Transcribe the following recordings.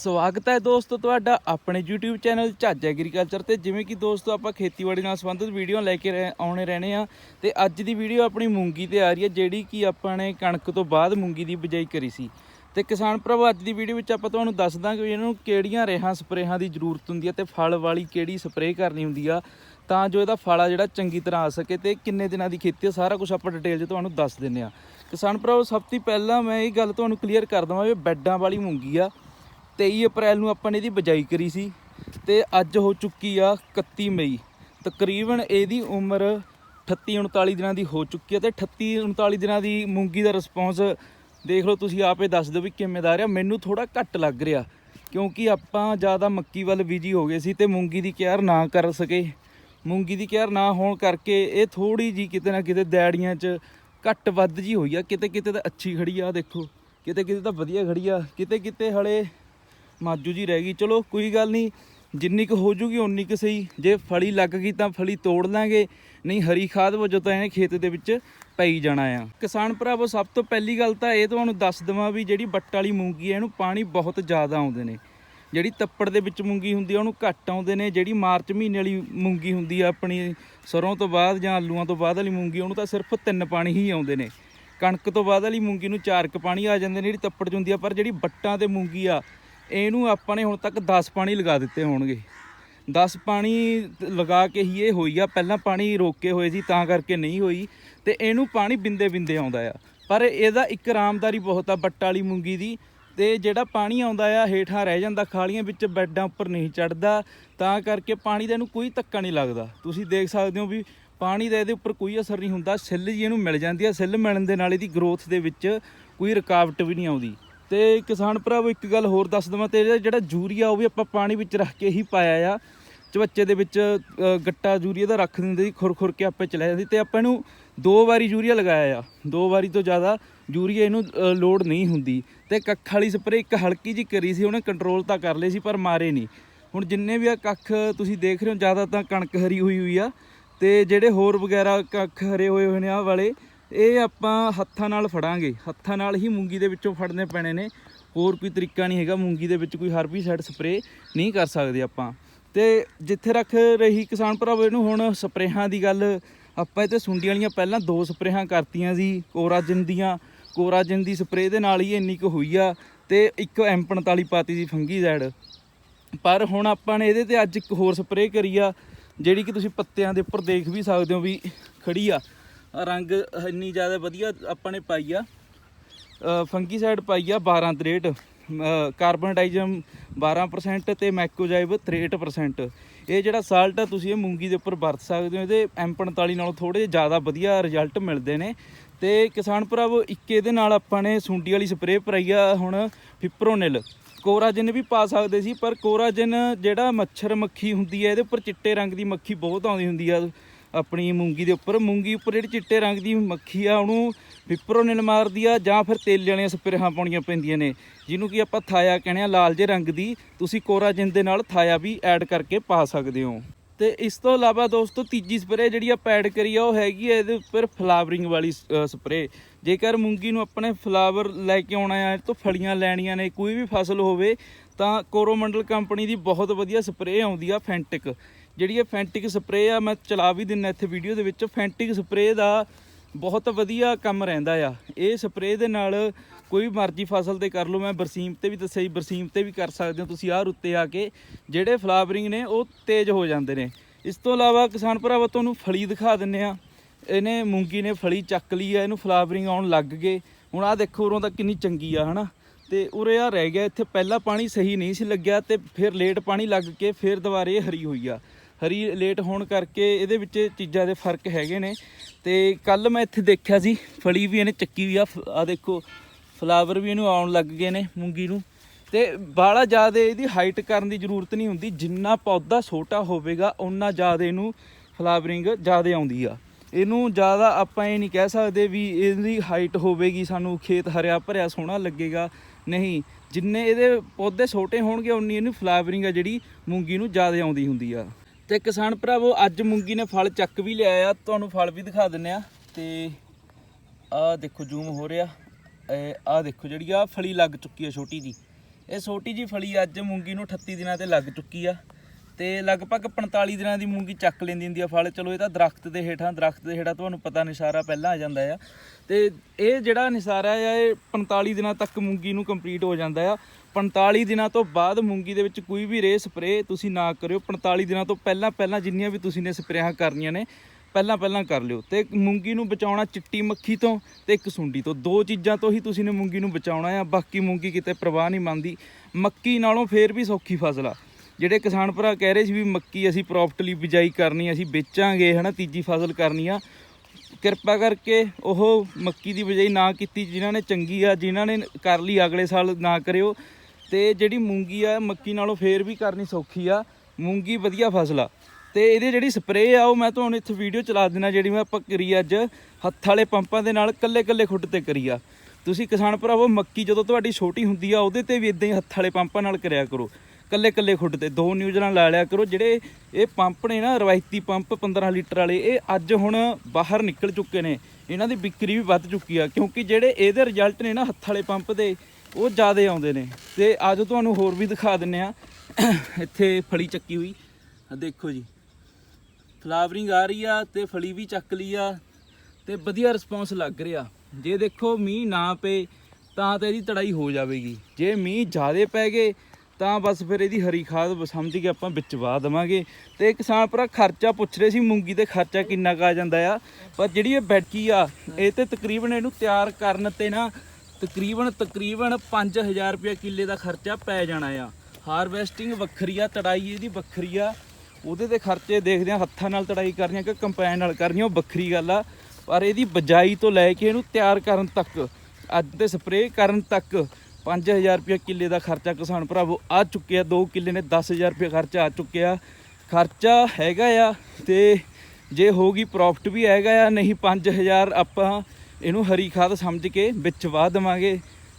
ਸਵਾਗਤ ਹੈ ਦੋਸਤੋ ਤੁਹਾਡਾ ਆਪਣੇ YouTube ਚੈਨਲ ਝੱਜ ਐਗਰੀਕਲਚਰ ਤੇ, ਜਿਵੇਂ ਕਿ ਦੋਸਤੋ ਆਪਾਂ ਖੇਤੀਬਾੜੀ ਨਾਲ ਸੰਬੰਧਿਤ ਵੀਡੀਓ ਲੈ ਕੇ ਰਹਿ- ਆਉਣੇ ਰਹਿਣੇ ਆ ਤੇ ਅੱਜ ਦੀ ਵੀਡੀਓ ਆਪਣੀ ਮੂੰਗੀ ਤੇ ਆ ਰਹੀ ਹੈ, ਜਿਹੜੀ ਕਿ ਆਪਾਂ ਨੇ ਕਣਕ ਤੋਂ ਬਾਅਦ ਮੂੰਗੀ ਦੀ ਬਿਜਾਈ ਕਰੀ ਸੀ। ਤੇ ਕਿਸਾਨ ਭਰਾਵੋ, ਅੱਜ ਦੀ ਵੀਡੀਓ ਵਿੱਚ ਆਪਾਂ ਤੁਹਾਨੂੰ ਦੱਸ ਦਾਂਗੇ ਵੀ ਇਹਨੂੰ ਕਿਹੜੀਆਂ ਰੇਹਾਂ ਸਪਰੇਹਾਂ ਦੀ ਜ਼ਰੂਰਤ ਹੁੰਦੀ ਹੈ ਤੇ ਫਲ ਵਾਲੀ ਕਿਹੜੀ ਸਪਰੇਅ ਕਰਨੀ ਹੁੰਦੀ ਆ, ਤਾਂ ਜੋ ਇਹਦਾ ਫਲ ਆ ਜਿਹੜਾ ਚੰਗੀ ਤਰ੍ਹਾਂ ਆ ਸਕੇ ਤੇ ਕਿੰਨੇ ਦਿਨਾਂ ਦੀ ਖੇਤੀ ਆ, ਸਾਰਾ ਕੁਝ ਆਪਾਂ ਡਿਟੇਲ 'ਚ ਤੁਹਾਨੂੰ ਦੱਸ ਦਿੰਨੇ ਆ ਕਿਸਾਨ ਭਰਾਵੋ, ਸਭ ਤੋਂ ਪਹਿਲਾਂ ਮੈਂ ਇਹ ਗੱਲ ਤੁਹਾਨੂੰ ਕਲੀਅਰ ਕਰ ਦਵਾਂ ਵੀ ਬੈੱਡਾਂ ਵਾਲੀ ਮੂੰਗੀ ਆ 23 ਅਪ੍ਰੈਲ ਨੂੰ ਆਪਾਂ ਨੇ ਇਹਦੀ ਬਜਾਈ ਕਰੀ ਸੀ ਤੇ ਅੱਜ ਹੋ ਚੁੱਕੀ ਆ 31 ਮਈ। ਤਕਰੀਬਨ ਇਹਦੀ ਉਮਰ 38 39 ਦਿਨਾਂ ਦੀ ਹੋ ਚੁੱਕੀ ਹੈ ਤੇ 38 39 ਦਿਨਾਂ ਦੀ ਮੂੰਗੀ ਦਾ ਰਿਸਪੌਂਸ ਦੇਖ ਲਓ ਤੁਸੀਂ ਆਪੇ ਦੱਸ ਦਿਓ ਵੀ ਕਿਵੇਂ ਦਾ ਰਿਹਾ। ਮੈਨੂੰ ਥੋੜਾ ਘੱਟ ਲੱਗ ਰਿਹਾ ਕਿਉਂਕਿ ਆਪਾਂ ਜ਼ਿਆਦਾ ਮੱਕੀ ਵੱਲ ਬਿਜ਼ੀ ਹੋ ਗਏ ਸੀ ਤੇ ਮੂੰਗੀ ਦੀ ਕੇਅਰ ਨਾ ਕਰ ਸਕੇ। ਮੂੰਗੀ ਦੀ ਕੇਅਰ ਨਾ ਹੋਣ ਕਰਕੇ ਇਹ ਥੋੜੀ ਜੀ ਕਿਤੇ ਨਾ ਕਿਤੇ ਦਿਹਾੜੀਆਂ 'ਚ ਘੱਟ ਵੱਧ ਜੀ ਹੋਈ ਆ। ਕਿਤੇ ਕਿਤੇ ਤਾਂ ਅੱਛੀ ਖੜੀ ਆ ਦੇਖੋ। ਕਿਤੇ ਕਿਤੇ ਤਾਂ ਵਧੀਆ ਖੜੀ ਆ। ਕਿਤੇ ਕਿਤੇ ਹਲੇ ਮਾਜੂ ਜੀ ਰਹਿ ਗਈ। ਚਲੋ ਕੋਈ ਗੱਲ ਨਹੀਂ, ਜਿੰਨੀ ਕੁ ਹੋ ਜੂਗੀ ਉਨੀ ਕੁ ਸਹੀ। ਜੇ ਫਲੀ ਲੱਗ ਗਈ ਤਾਂ ਫਲੀ ਤੋੜ ਲਾਂਗੇ। ਨਹੀਂ, ਹਰੀ ਖਾਦ ਵਜੋਂ ਤਾਂ ਇਹਨੇ ਖੇਤ ਦੇ ਵਿੱਚ ਪਈ ਜਾਣਾ ਆ। ਕਿਸਾਨ ਭਰਾਵੋ, ਸਭ ਤੋਂ ਪਹਿਲੀ ਗੱਲ ਤਾਂ ਇਹ ਤੁਹਾਨੂੰ ਦੱਸ ਦਵਾਂ ਵੀ ਜਿਹੜੀ ਬੱਟ ਵਾਲੀ ਮੂੰਗੀ ਹੈ ਇਹਨੂੰ ਪਾਣੀ ਬਹੁਤ ਜ਼ਿਆਦਾ ਆਉਂਦੇ ਨੇ। ਜਿਹੜੀ ਤੱਪੜ ਦੇ ਵਿੱਚ ਮੂੰਗੀ ਹੁੰਦੀ ਆ, ਉਹਨੂੰ ਘੱਟ ਆਉਂਦੇ ਨੇ। ਜਿਹੜੀ ਮਾਰਚ ਮਹੀਨੇ ਵਾਲੀ ਮੂੰਗੀ ਹੁੰਦੀ ਆ, ਆਪਣੀ ਸਰੋਂ ਤੋਂ ਬਾਅਦ ਜਾਂ ਆਲੂਆਂ ਤੋਂ ਬਾਅਦ ਵਾਲੀ ਮੂੰਗੀ, ਉਹਨੂੰ ਤਾਂ ਸਿਰਫ ਤਿੰਨ ਪਾਣੀ ਹੀ ਆਉਂਦੇ ਨੇ। ਕਣਕ ਤੋਂ ਬਾਅਦ ਵਾਲੀ ਮੂੰਗੀ ਨੂੰ ਚਾਰ ਕੁ ਪਾਣੀ ਆ ਜਾਂਦੇ ਨੇ, ਜਿਹੜੀ ਤੱਪੜ 'ਚ ਹੁੰਦੀ ਆ, ਪਰ ਜਿਹੜੀ ਬੱਟਾਂ ਤੇ ਮੂੰਗੀ ਆ ਇਹਨੂੰ ਆਪਾਂ ਨੇ ਹੁਣ ਤੱਕ 10 ਪਾਣੀ ਲਗਾ ਦਿੱਤੇ ਹੋਣਗੇ। 10 ਪਾਣੀ ਲਗਾ ਕੇ ਹੀ ਇਹ ਹੋਈ ਆ। ਪਹਿਲਾਂ ਪਾਣੀ ਰੋਕੇ ਹੋਏ ਸੀ, ਤਾਂ ਕਰਕੇ ਨਹੀਂ ਹੋਈ ਤੇ ਇਹਨੂੰ ਪਾਣੀ ਬਿੰਦੇ ਬਿੰਦੇ ਆਉਂਦਾ ਆ। ਪਰ ਇਹਦਾ ਇੱਕ ਆਰਾਮਦਾਰੀ ਬਹੁਤ ਆ, ਬੱਟ ਵਾਲੀ ਮੂੰਗੀ ਦੀ ਤੇ ਜਿਹੜਾ ਪਾਣੀ ਆਉਂਦਾ ਆ, ਹੇਠਾਂ ਰਹਿ ਜਾਂਦਾ, ਖਾਲੀਆਂ ਵਿੱਚ ਬੈੱਡਾਂ ਉੱਪਰ ਨਹੀਂ ਚੜਦਾ, ਤਾਂ ਕਰਕੇ ਪਾਣੀ ਦਾ ਇਹਨੂੰ ਕੋਈ ਧੱਕਾ ਨਹੀਂ ਲੱਗਦਾ। ਤੁਸੀਂ ਦੇਖ ਸਕਦੇ ਹੋ ਵੀ ਪਾਣੀ ਦਾ ਇਹਦੇ ਉੱਪਰ ਕੋਈ ਅਸਰ ਨਹੀਂ ਹੁੰਦਾ ਸਿੱਲ ਜੀ ਇਹਨੂੰ ਮਿਲ ਜਾਂਦੀ ਆ। ਸਿੱਲ ਮਿਲਣ ਦੇ ਨਾਲ ਇਹਦੀ ਗਰੋਥ ਦੇ ਵਿੱਚ ਕੋਈ ਰੁਕਾਵਟ ਵੀ ਨਹੀਂ ਆਉਂਦੀ। ਤੇ ਕਿਸਾਨ ਭਰਾਵੋ ਇੱਕ ਗੱਲ ਹੋਰ ਦੱਸ ਦਵਾਂ ਤੇ ਇਹਦਾ ਜਿਹੜਾ ਯੂਰੀਆ ਉਹ ਵੀ ਆਪਾਂ ਪਾਣੀ ਵਿੱਚ ਰੱਖ ਕੇ ਹੀ ਪਾਇਆ ਆ। ਚਵੱਚੇ ਦੇ ਵਿੱਚ ਗੱਟਾ ਯੂਰੀਆ ਦਾ ਰੱਖ ਦਿੰਦੇ ਸੀ ਖੁਰ ਖੁਰ ਕੇ ਆਪੇ ਚਲਾ ਜਾਂਦੀ ਤੇ ਆਪਾਂ ਇਹਨੂੰ ਦੋ ਵਾਰੀ ਯੂਰੀਆ ਲਗਾਇਆ ਆ। ਦੋ ਵਾਰੀ ਤੋਂ ਜ਼ਿਆਦਾ ਯੂਰੀਆ ਇਹਨੂੰ ਅ, ਲੋਡ ਨਹੀਂ ਹੁੰਦੀ। ਤੇ ਕੱਖ ਵਾਲੀ ਸਪਰੇ ਇੱਕ ਹਲਕੀ ਜੀ ਕਰੀ ਸੀ ਉਹਨੇ ਕੰਟਰੋਲ ਤਾਂ ਕਰ ਲਈ ਸੀ ਪਰ ਮਾਰੇ ਨਹੀਂ। ਹੁਣ ਜਿੰਨੇ ਵੀ ਆ ਕੱਖ ਤੁਸੀਂ ਦੇਖ ਰਹੇ ਹੋ ਜ਼ਿਆਦਾ ਤਾਂ ਕਣਕ ਹਰੀ ਹੋਈ ਹੋਈ ਆ। ਤੇ ਜਿਹੜੇ ਹੋਰ ਵਗੈਰਾ ਕੱਖ ਹਰੇ ਹੋਏ ਹੋਏ ਨੇ ਆਹ ਵਾਲੇ ਇਹ ਆਪਾਂ ਹੱਥਾਂ ਨਾਲ ਫੜਾਂਗੇ। ਹੱਥਾਂ ਨਾਲ ਹੀ ਮੂੰਗੀ ਦੇ ਵਿੱਚੋਂ ਫੜਨੇ ਪੈਣੇ ਨੇ। ਹੋਰ ਕੋਈ ਤਰੀਕਾ ਨਹੀਂ ਹੈਗਾ ਮੂੰਗੀ ਦੇ ਵਿੱਚ ਕੋਈ ਹਰਬੀਸਾਈਡ ਸਪਰੇ ਨਹੀਂ ਕਰ ਸਕਦੇ ਆਪਾਂ। ਤੇ ਜਿੱਥੇ ਰੱਖ ਰਹੀ ਕਿਸਾਨ ਭਰਾਵੋ ਇਹਨੂੰ ਹੁਣ ਸਪਰੇਹਾਂ ਦੀ ਗੱਲ, ਆਪਾਂ ਇਹ ਤੇ ਸੁੰਡੀ ਵਾਲੀਆਂ ਪਹਿਲਾਂ ਦੋ ਸਪਰੇਹਾਂ ਕਰਤੀਆਂ ਸੀ, ਕੋਰਾਜਨ ਦੀਆਂ। ਕੋਰਾਜਨ ਦੀ ਸਪਰੇਅ ਦੇ ਨਾਲ ਹੀ ਇੰਨੀ ਕੁ ਹੋਈ ਆ ਤੇ ਇੱਕ M45 ਪਾਤੀ ਸੀ ਫੰਗੀਸਾਈਡ। ਪਰ ਹੁਣ ਆਪਾਂ ਨੇ ਇਹਦੇ ਤੇ ਅੱਜ ਇੱਕ ਹੋਰ ਸਪਰੇਅ ਕਰੀ ਆ, ਜਿਹੜੀ ਕਿ ਤੁਸੀਂ ਪੱਤਿਆਂ ਦੇ ਉੱਪਰ ਦੇਖ ਵੀ ਸਕਦੇ ਹੋ ਵੀ ਖੜੀ ਆ। ਰੰਗ ਇੰਨੀ ਜ਼ਿਆਦਾ ਵਧੀਆ ਆਪਾਂ ਨੇ ਪਾਈ ਆ। ਫੰਗੀਸਾਈਡ ਪਾਈ ਆ 1263 ਕਾਰਬਨਡਾਈਜ਼ਮ 12% ਤੇ ਮੈਕੋਜਾਈਬ 63% ਇਹ ਜਿਹੜਾ ਸਾਲਟ ਆ, ਤੁਸੀਂ ਇਹ ਮੂੰਗੀ ਦੇ ਉੱਪਰ ਵਰਤ ਸਕਦੇ ਹੋ। ਇਹਦੇ M45 ਨਾਲੋਂ ਥੋੜੇ ਜ਼ਿਆਦਾ ਵਧੀਆ ਰਿਜ਼ਲਟ ਮਿਲਦੇ ਨੇ। ਤੇ ਕਿਸਾਨ ਭਰਾਵੋ, ਇੱਕ ਇਹਦੇ ਨਾਲ ਆਪਾਂ ਨੇ ਸੁੰਡੀ ਵਾਲੀ ਸਪਰੇਅ ਭਰਾਈ ਆ ਹੁਣ ਫਿਪਰੋਨਿਲ ਕੋਰਾਜਨ ਵੀ ਪਾ ਸਕਦੇ ਸੀ, ਪਰ ਕੋਰਾਜਨ ਜਿਹੜਾ ਮੱਛਰ ਮੱਖੀ ਹੁੰਦੀ ਹੈ ਇਹਦੇ ਉੱਪਰ ਚਿੱਟੇ ਰੰਗ ਦੀ ਮੱਖੀ ਬਹੁਤ ਆਉਂਦੀ ਹੁੰਦੀ ਆ। ਆਪਣੀ ਮੂੰਗੀ ਦੇ ਉੱਪਰ। ਮੂੰਗੀ ਉੱਪਰ ਜਿਹੜੀ ਚਿੱਟੇ ਰੰਗ ਦੀ ਮੱਖੀ ਆ, ਉਹਨੂੰ ਵਿਪਰੋਨਿਲ ਮਾਰਦੀ ਆ ਜਾਂ ਫਿਰ ਤੇਲ ਵਾਲੀਆਂ ਸਪਰੇਹਾਂ ਪਾਉਣੀਆਂ ਪੈਂਦੀਆਂ ਨੇ, ਜਿਹਨੂੰ ਕਿ ਆਪਾਂ ਥਾਇਆ ਕਹਿੰਦੇ ਆ ਲਾਲ ਜੇ ਰੰਗ ਦੀ। ਤੁਸੀਂ ਕੋਰਾਜਨ ਦੇ ਨਾਲ ਥਾਇਆ ਵੀ ਐਡ ਕਰਕੇ ਪਾ ਸਕਦੇ ਹੋ। ਤੇ ਇਸ ਤੋਂ ਇਲਾਵਾ ਦੋਸਤੋ, ਤੀਜੀ ਸਪਰੇਅ ਜਿਹੜੀ ਆਪਾਂ ਐਡ ਕਰੀ ਆ, ਉਹ ਹੈਗੀ ਆ ਇਹਦੇ ਉੱਪਰ ਫਲਾਵਰਿੰਗ ਵਾਲੀ ਸਪਰੇਅ। ਜੇਕਰ ਮੂੰਗੀ ਨੂੰ ਆਪਣੇ ਫਲਾਵਰ ਲੈ ਕੇ ਆਉਣਾ ਹੈ, ਤੋਂ ਫਲੀਆਂ ਲੈਣੀਆਂ ਨੇ, ਕੋਈ ਵੀ ਫਸਲ ਹੋਵੇ, ਤਾਂ ਕੋਰੋਮੰਡਲ ਕੰਪਨੀ ਦੀ ਬਹੁਤ ਵਧੀਆ ਸਪਰੇਅ ਆਉਂਦੀ ਆ ਫੈਂਟਿਕ। ਜਿਹੜੀ ਇਹ ਫੈਂਟਿਕ ਸਪਰੇਅ ਆ, ਮੈਂ ਚਲਾ ਵੀ ਦਿੰਨਾ ਇੱਥੇ ਵੀਡੀਓ ਦੇ ਵਿੱਚ। ਫੈਂਟਿਕ ਸਪਰੇਅ ਦਾ ਬਹੁਤ ਵਧੀਆ ਕੰਮ ਰਹਿੰਦਾ ਆ। ਇਹ ਸਪਰੇਅ ਦੇ ਨਾਲ ਕੋਈ ਮਰਜ਼ੀ ਫਸਲ ਤੇ ਕਰ ਲਓ, ਮੈਂ ਬਰਸੀਮ ਤੇ ਵੀ ਦੱਸਿਆ ਜੀ ਬਰਸੀਮ ਤੇ ਵੀ ਕਰ ਸਕਦੇ ਹੋ ਤੁਸੀਂ ਆਹ ਰੁੱਤੇ ਆ ਕੇ। ਜਿਹੜੇ ਫਲਾਵਰਿੰਗ ਨੇ, ਉਹ ਤੇਜ਼ ਹੋ ਜਾਂਦੇ ਨੇ। ਇਸ ਤੋਂ ਇਲਾਵਾ ਕਿਸਾਨ ਭਰਾਵਾ, ਤੁਹਾਨੂੰ ਫਲੀ ਦਿਖਾ ਦਿੰਨੇ ਆ। ਇਹਨੇ ਮੂੰਗੀ ਨੇ ਫਲੀ ਚੱਕ ਲਈ ਆ, ਇਹਨੂੰ ਫਲਾਵਰਿੰਗ ਆਉਣ ਲੱਗ ਗਏ। ਹੁਣ ਆਹ ਦੇਖੋ, ਉਰੋਂ ਤਾਂ ਕਿੰਨੀ ਚੰਗੀ ਆ, ਹਨਾ? ਤੇ ਉਰੇ ਆ ਰਹਿ ਗਿਆ, ਇੱਥੇ ਪਹਿਲਾਂ ਪਾਣੀ ਸਹੀ ਨਹੀਂ ਸੀ ਲੱਗਿਆ ਤੇ ਫਿਰ ਲੇਟ ਪਾਣੀ ਲੱਗ ਕੇ ਫਿਰ ਦੁਬਾਰੇ ਹਰੀ ਹੋਈ ਆ। ਹਰੀ ਲੇਟ ਹੋਣ ਕਰਕੇ ਇਹਦੇ ਵਿੱਚ ਚੀਜ਼ਾਂ ਦੇ ਫ਼ਰਕ ਹੈਗੇ ਨੇ। ਤੇ ਕੱਲ ਮੈਂ ਇੱਥੇ ਦੇਖਿਆ ਸੀ, ਫਲੀ ਵੀ ਇਹਨੇ ਚੱਕੀ ਵੀ ਆ ਆ ਦੇਖੋ, ਫਲਾਵਰ ਵੀ ਇਹਨੂੰ ਆਉਣ ਲੱਗ ਗਏ ਨੇ ਮੂੰਗੀ ਨੂੰ। ਤੇ ਬਾਲਾ ਜ਼ਿਆਦਾ ਇਹਦੀ ਹਾਈਟ ਕਰਨ ਦੀ ਜ਼ਰੂਰਤ ਨਹੀਂ ਹੁੰਦੀ, ਜਿੰਨਾ ਪੌਦਾ ਛੋਟਾ ਹੋਵੇਗਾ, ਓਨਾ ਜ਼ਿਆਦਾ ਇਹਨੂੰ ਫਲਾਵਰਿੰਗ ਜ਼ਿਆਦਾ ਆਉਂਦੀ ਆ। ਇਹਨੂੰ ਜ਼ਿਆਦਾ ਆਪਾਂ ਇਹ ਨਹੀਂ ਕਹਿ ਸਕਦੇ ਵੀ ਇਹਦੀ ਹਾਈਟ ਹੋਵੇਗੀ, ਸਾਨੂੰ ਖੇਤ ਹਰਿਆ ਭਰਿਆ ਸੋਹਣਾ ਲੱਗੇਗਾ, ਨਹੀਂ। ਜਿੰਨੇ ਇਹਦੇ ਪੌਦੇ ਛੋਟੇ ਹੋਣਗੇ ਉਨੀ ਇਹਨੂੰ ਫਲਾਵਰਿੰਗ ਆ ਜਿਹੜੀ ਮੂੰਗੀ ਨੂੰ ਜ਼ਿਆਦਾ ਆਉਂਦੀ ਹੁੰਦੀ ਆ। ਤੇ ਕਿਸਾਨ ਭਰਾਵੋ, ਅੱਜ ਮੂੰਗੀ ਨੇ ਫਲ ਚੱਕ ਵੀ ਲਿਆ ਆ ਤੁਹਾਨੂੰ ਫਲ ਵੀ ਦਿਖਾ ਦਿੰਨੇ ਆ। ਤੇ ਆਹ ਦੇਖੋ ਜ਼ੂਮ ਹੋ ਰਿਹਾ। ਆਹ ਦੇਖੋ ਜਿਹੜੀ ਆ ਫਲੀ ਲੱਗ ਚੁੱਕੀ ਆ ਛੋਟੀ ਜੀ। ਇਹ ਛੋਟੀ ਜੀ ਫਲੀ ਅੱਜ ਮੂੰਗੀ ਨੂੰ 38 ਦਿਨਾਂ ਤੇ ਲੱਗ ਚੁੱਕੀ ਆ। ਤੇ ਲਗਭਗ 45 ਦਿਨਾਂ ਦੀ ਮੂੰਗੀ ਚੱਕ ਲੈਂਦੀ ਹੁੰਦੀ ਆ ਫਲ। ਚਲੋ, ਇਹ ਤਾਂ ਦਰਖਤ ਦੇ ਹੇਠਾਂ, ਦਰਖਤ ਦੇ ਹੇਠਾਂ ਤੁਹਾਨੂੰ ਪਤਾ ਨਿਸ਼ਾਰਾ ਪਹਿਲਾਂ ਆ ਜਾਂਦਾ ਆ। ਤੇ ਇਹ ਜਿਹੜਾ ਨਿਸ਼ਾਰਾ ਆ, ਇਹ 45 ਦਿਨਾਂ ਤੱਕ ਮੂੰਗੀ ਨੂੰ ਕੰਪਲੀਟ ਹੋ ਜਾਂਦਾ ਆ। 45 ਦਿਨਾਂ ਤੋਂ ਬਾਅਦ ਮੂੰਗੀ ਦੇ ਵਿੱਚ ਕੋਈ ਵੀ ਰੇ ਸਪਰੇ ਤੁਸੀਂ ਨਾ ਕਰਿਓ। 45 ਦਿਨਾਂ ਤੋਂ ਪਹਿਲਾਂ ਪਹਿਲਾਂ ਜਿੰਨੀਆਂ ਵੀ ਤੁਸੀਂ ਨੇ ਸਪਰੇਆਂ ਕਰਨੀਆਂ ਨੇ, ਪਹਿਲਾਂ ਪਹਿਲਾਂ ਕਰ ਲਿਓ। ਤੇ ਮੂੰਗੀ ਨੂੰ ਬਚਾਉਣਾ ਚਿੱਟੀ ਮੱਖੀ ਤੋਂ ਤੇ ਇੱਕ ਸੁੰਡੀ ਤੋਂ। ਦੋ ਚੀਜ਼ਾਂ ਤੋਂ ਹੀ ਤੁਸੀਂ ਨੇ ਮੂੰਗੀ ਨੂੰ ਬਚਾਉਣਾ ਆ, ਬਾਕੀ ਮੂੰਗੀ ਕਿਤੇ ਪ੍ਰਵਾਹ ਨਹੀਂ ਮੰਨਦੀ। ਮੱਕੀ ਨਾਲੋਂ ਫੇਰ ਵੀ ਸੌਖੀ ਫਸਲ ਆ। ਜਿਹੜੇ ਕਿਸਾਨ ਭਰਾ ਕਹਿ ਰਹੇ ਸੀ ਵੀ ਮੱਕੀ ਅਸੀਂ ਪ੍ਰੋਫਿਟਲੀ ਬਿਜਾਈ ਕਰਨੀ ਅਸੀਂ ਵੇਚਾਂਗੇ, ਹਨਾ, ਤੀਜੀ ਫਸਲ ਕਰਨੀ ਆ। ਕਿਰਪਾ ਕਰਕੇ ਉਹ ਮੱਕੀ ਦੀ ਬਿਜਾਈ ਨਾ ਕੀਤੀ, ਜਿਨ੍ਹਾਂ ਨੇ ਚੰਗੀ ਆ, ਜਿਨ੍ਹਾਂ ਨੇ ਕਰ ਲਈ ਅਗਲੇ ਸਾਲ ਨਾ ਕਰਿਓ। ਤੇ ਜਿਹੜੀ ਮੂੰਗੀ ਆ, ਮੱਕੀ ਨਾਲੋਂ ਫੇਰ ਵੀ ਕਰਨੀ ਸੌਖੀ ਆ। ਮੂੰਗੀ ਵਧੀਆ ਫਸਲ ਆ। ਤੇ ਇਹਦੇ ਜਿਹੜੀ ਸਪਰੇਅ ਆ, ਉਹ ਮੈਂ ਤੁਹਾਨੂੰ ਇੱਥੇ ਵੀਡੀਓ ਚਲਾ ਦੇਣਾ ਜਿਹੜੀ ਮੈਂ ਆਪਾਂ ਕਰੀ ਅੱਜ, ਹੱਥ ਵਾਲੇ ਪੰਪਾਂ ਦੇ ਨਾਲ ਕੱਲੇ ਕੱਲੇ ਖੁੱਡ ਤੇ ਕਰੀ ਆ। ਤੁਸੀਂ ਕਿਸਾਨ ਭਰਾਵੋ, ਮੱਕੀ ਜਦੋਂ ਤੁਹਾਡੀ ਛੋਟੀ ਹੁੰਦੀ ਆ, ਉਹਦੇ ਤੇ ਵੀ ਇਦਾਂ ਹੀ ਹੱਥ ਵਾਲੇ ਪੰਪਾਂ ਨਾਲ ਕਰਿਆ ਕਰੋ। ਕੱਲੇ ਕੱਲੇ ਖੁੱਡ ਤੇ ਦੋ ਨਿਊਜ਼ਲਾਂ ਲਾ ਲਿਆ ਕਰੋ, ਜਿਹੜੇ ਇਹ ਪੰਪ ਨੇ ਨਾ, ਰਵਾਇਤੀ ਪੰਪ 15 ਲੀਟਰ ਵਾਲੇ, ਇਹ ਅੱਜ ਹੁਣ ਬਾਹਰ ਨਿਕਲ ਚੁੱਕੇ ਨੇ। ਇਹਨਾਂ ਦੀ ਵਿਕਰੀ ਵੀ ਵੱਧ ਚੁੱਕੀ ਆ, ਕਿਉਂਕਿ ਜਿਹੜੇ ਇਹਦੇ ਰਿਜ਼ਲਟ ਨੇ ਨਾ, ਹੱਥ ਵਾਲੇ ਪੰਪ ਦੇ, ਉਹ ਜ਼ਿਆਦੇ ਆਉਂਦੇ ਨੇ। ਤੇ ਅੱਜ ਤੁਹਾਨੂੰ ਹੋਰ ਵੀ ਦਿਖਾ ਦਿੰਨੇ ਆ। ਇੱਥੇ ਫਲੀ ਚੱਕੀ ਹੋਈ ਦੇਖੋ ਜੀ। ਫਲਾਵਰਿੰਗ ਆ ਰਹੀ ਆ ਤੇ ਫਲੀ ਵੀ ਚੱਕ ਲਈ ਆ ਤੇ ਵਧੀਆ ਰਿਸਪੌਂਸ ਲੱਗ ਰਿਹਾ। ਜੇ ਦੇਖੋ ਮੀਂਹ ਨਾ ਪਏ, ਤਾਂ ਤੇ ਇਹਦੀ ਤੜਾਈ ਹੋ ਜਾਵੇਗੀ। ਜੇ ਮੀਂਹ ਜ਼ਿਆਦੇ ਪੈ ਗਏ ਤਾਂ ਬਸ ਫਿਰ ਇਹਦੀ ਹਰੀ ਖਾਦ ਸਮਝ ਕੇ ਆਪਾਂ ਵਿੱਚ ਵਾ ਦੇਵਾਂਗੇ। ਤੇ ਕਿਸਾਨ ਭਰਾ, ਖਰਚਾ ਪੁੱਛ ਰਹੇ ਸੀ, ਮੂੰਗੀ ਤੇ ਖਰਚਾ ਕਿੰਨਾ ਕਾ ਜਾਂਦਾ ਆ। ਪਰ ਜਿਹੜੀ ਇਹ ਬੈਠੀ ਆ, ਇਹ ਤੇ ਤਕਰੀਬਨ ਇਹਨੂੰ ਤਿਆਰ ਕਰਨ ਤੇ ਨਾ ਤਕਰੀਬਨ ਤਕਰੀਬਨ 5000 ਰੁਪਏ ਕਿੱਲੇ ਦਾ ਖਰਚਾ ਪੈ ਜਾਣਾ ਆ। ਹਾਰਵੈਸਟਿੰਗ ਵੱਖਰੀ ਆ, ਤੜਾਈ ਇਹਦੀ ਵੱਖਰੀ ਆ। ਉਹਦੇ ਤੇ ਖਰਚੇ ਦੇਖਦੇ ਆ, ਹੱਥਾਂ ਨਾਲ ਤੜਾਈ ਕਰਨੀਆਂ ਕਿ ਕੰਪੈਨ ਨਾਲ ਕਰਨੀਆਂ, ਉਹ ਵੱਖਰੀ ਗੱਲ ਆ। ਪਰ ਇਹਦੀ ਬਜਾਈ ਤੋਂ ਲੈ ਕੇ ਇਹਨੂੰ ਤਿਆਰ ਕਰਨ ਤੱਕ, ਅੱਜ ਤੇ ਸਪਰੇਅ ਕਰਨ ਤੱਕ 5000 ਰੁਪਏ ਕਿੱਲੇ ਦਾ ਖਰਚਾ ਕਿਸਾਨ ਭਰਾਵੋ, ਆ ਚੁੱਕਿਆ 2 ਕਿੱਲੇ ਨੇ 10000 ਰੁਪਏ ਖਰਚਾ ਆ ਚੁੱਕਿਆ। ਖਰਚਾ ਹੈਗਾ ਆ ਤੇ ਜੇ ਹੋਗੀ ਪ੍ਰੋਫਿਟ ਵੀ ਹੈਗਾ ਆ, ਨਹੀਂ 5000 ਆਪਾਂ ਇਹਨੂੰ ਹਰੀ ਖਾਦ ਸਮਝ ਕੇ ਵਿੱਚ ਵਾਹ ਦੇਵਾਂਗੇ।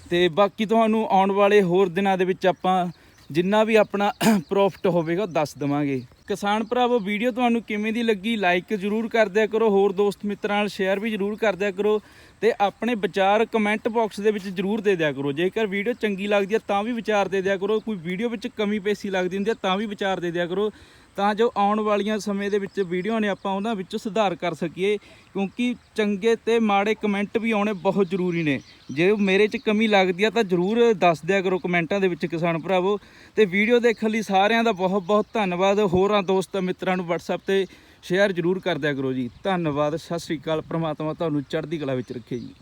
ਤੇ ਬਾਕੀ ਤੁਹਾਨੂੰ ਆਉਣ ਵਾਲੇ ਹੋਰ ਦਿਨਾਂ ਦੇ ਵਿੱਚ ਆਪਾਂ ਜਿੰਨਾ ਵੀ ਆਪਣਾ ਪ੍ਰੋਫਿਟ ਹੋਵੇਗਾ ਦੱਸ ਦਵਾਂਗੇ। ਕਿਸਾਨ ਭਰਾਵੋ, ਵੀਡੀਓ ਤੁਹਾਨੂੰ ਕਿਵੇਂ ਦੀ ਲੱਗੀ? ਲਾਈਕ ਜ਼ਰੂਰ ਕਰ ਦਿਆ ਕਰੋ। ਹੋਰ ਦੋਸਤ ਮਿੱਤਰਾਂ ਨਾਲ ਸ਼ੇਅਰ ਵੀ ਜ਼ਰੂਰ ਕਰ ਦਿਆ ਕਰੋ। ਤੇ ਆਪਣੇ ਵਿਚਾਰ ਕਮੈਂਟ ਬਾਕਸ ਦੇ ਵਿੱਚ ਜ਼ਰੂਰ ਦੇ ਦਿਆ ਕਰੋ। ਜੇਕਰ ਵੀਡੀਓ ਚੰਗੀ ਲੱਗਦੀ ਹੈ, ਤਾਂ ਵੀ ਵਿਚਾਰ ਦੇ ਦਿਆ ਕਰੋ। ਕੋਈ ਵੀਡੀਓ ਵਿੱਚ ਕਮੀ ਪੇਸ਼ੀ ਲੱਗਦੀ ਹੁੰਦੀ ਹੈ, ਤਾਂ ਵੀ ਵਿਚਾਰ ਦੇ ਦਿਆ ਕਰੋ। ਤਾਂ ਜੋ ਆਉਣ ਵਾਲੀਆਂ ਸਮੇਂ ਦੇ ਵਿੱਚ ਵੀਡੀਓ ਨੇ ਆਪਾਂ ਉਹਨਾਂ ਵਿੱਚ ਸੁਧਾਰ ਕਰ ਸਕੀਏ, ਕਿਉਂਕਿ ਚੰਗੇ ਤੇ ਮਾੜੇ ਕਮੈਂਟ ਵੀ ਆਉਣੇ ਬਹੁਤ ਜ਼ਰੂਰੀ ਨੇ। ਜੇ ਮੇਰੇ 'ਚ ਕਮੀ ਲੱਗਦੀ ਆ ਤਾਂ ਜ਼ਰੂਰ ਦੱਸ ਦਿਆ ਕਰੋ ਕਮੈਂਟਾਂ ਦੇ ਵਿੱਚ ਕਿਸਾਨ ਭਰਾਵੋ। ਤੇ ਵੀਡੀਓ ਦੇਖਣ ਲਈ ਸਾਰਿਆਂ ਦਾ ਬਹੁਤ ਬਹੁਤ ਧੰਨਵਾਦ। ਹੋਰਾਂ, ਦੋਸਤਾਂ, ਮਿੱਤਰਾਂ ਨੂੰ WhatsApp ਤੇ ਸ਼ੇਅਰ ਜ਼ਰੂਰ ਕਰ ਦਿਆ ਕਰੋ ਜੀ। ਧੰਨਵਾਦ, ਸਤਿ ਸ੍ਰੀ ਅਕਾਲ। ਪ੍ਰਮਾਤਮਾ ਤੁਹਾਨੂੰ ਚੜ੍ਹਦੀ ਕਲਾ ਵਿੱਚ ਰੱਖੇ ਜੀ।